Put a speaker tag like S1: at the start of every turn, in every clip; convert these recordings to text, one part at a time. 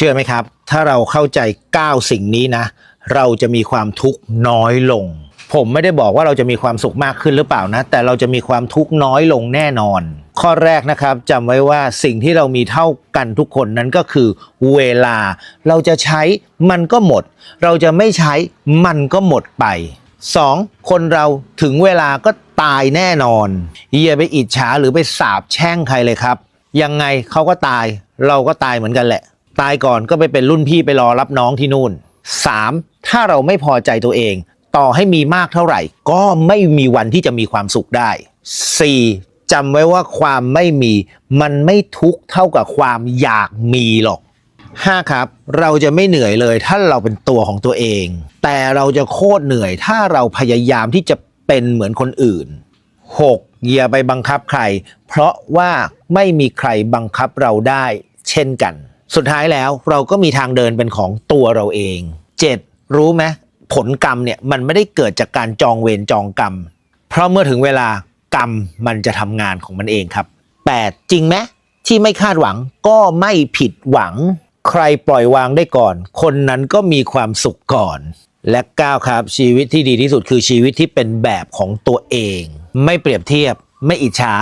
S1: เชื่อไหมครับ ถ้าเราเข้าใจ 9 สิ่งนี้นะ เราจะมีความทุกข์น้อยลง ผมไม่ได้บอกว่าเราจะมีความสุขมากขึ้นหรือเปล่านะ แต่เราจะมีความทุกข์น้อยลงแน่นอน ข้อแรกนะครับจำไว้ว่าสิ่งที่เรามีเท่ากันทุกคนนั้นก็คือเวลา เราจะใช้มันก็หมด เราจะไม่ใช้มันก็หมดไป 2. คนเราถึงเวลาก็ตายแน่นอนอย่าไปอิจฉาหรือไปสาบแช่งใครเลยครับ ยังไงเขาก็ตาย เราก็ตายเหมือนกันแหละ ตายก่อนก็ไปเป็นรุ่นพี่ไปรอรับน้องที่นู่น 3. ถ้าเราไม่พอใจตัวเอง ต่อให้มีมากเท่าไหร่ ก็ไม่มีวันที่จะมีความสุขได้ 4. จำไว้ว่าความไม่มีมันไม่ทุกข์เท่ากับความอยากมีหรอก 5. ครับ เราจะไม่เหนื่อยเลยถ้าเราเป็นตัวของตัวเอง แต่เราจะโคตรเหนื่อยถ้าเราพยายามที่จะเป็นเหมือนคนอื่น 6. อย่าไปบังคับใคร เพราะว่าไม่มีใครบังคับเราได้ เช่นกัน สุดท้ายแล้วเราก็มีทางเดินเป็นของตัวเราเอง 7. รู้ไหมผลกรรมเนี่ยมันไม่ได้เกิดจากการจองเวรจองกรรม เพราะเมื่อถึงเวลากรรมมันจะทำงานของมันเองครับ 8. จริงไหมที่ไม่คาดหวังก็ไม่ผิดหวัง ใครปล่อยวางได้ก่อน คนนั้นก็มีความสุขก่อน และ 9 ครับ ชีวิตที่ดีที่สุดคือชีวิตที่เป็นแบบของตัวเอง ไม่เปรียบเทียบ ไม่อิจฉา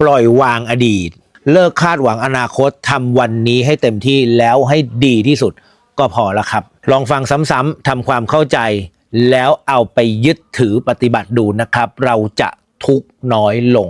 S1: ปล่อยวางอดีต เลิกคาดหวังอนาคตทำวันนี้ให้เต็มที่แล้วให้ดีที่สุดก็พอละครับ ลองฟังซ้ำๆทำความเข้าใจ แล้วเอาไปยึดถือปฏิบัติดูนะครับ เราจะทุกน้อยลง